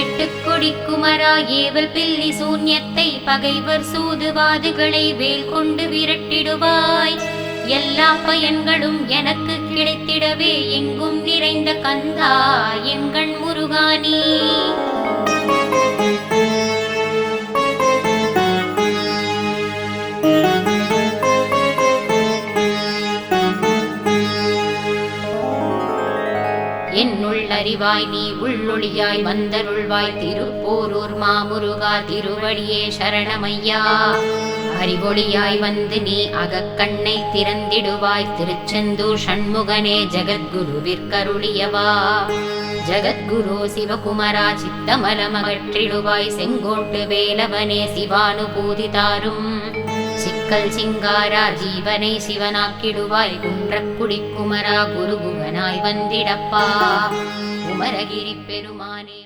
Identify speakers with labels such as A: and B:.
A: எட்டுக்கொடி குமரா ஏவல் பில்லி சூன்யத்தை பகைவர் சூதுவாதுகளை வேல் கொண்டு விரட்டிடுவாய். எல்லா பயன்களும் எனக்கு கிடைத்திடவே எங்கும் நிறைந்த கந்தாய். என்னுள் அறிவாய் நீ உள்ளொளியாய் வந்தருள்வாய். திருப்போரூர் மாமுருகா திருவடியே சரணமையா. அறிவொளியாய் வந்து நீ அகக்கண்ணை திறந்திடுவாய். திருச்செந்தூர் ஷண்முகனே ஜகத்குருவிற்கருளியவா. ஜகத்குரு சிவகுமரா சித்தமலமகற்றிடுவாய். செங்கோட்டு வேலவனே சிவானுபூதி தாரும். சிக்கல் சிங்காரா ஜீவனை சிவனாக்கிடுவாய். குன்றக்குடி குமரா குருகுகனாய் வந்திடப்பா. குமரகிரி பெருமானே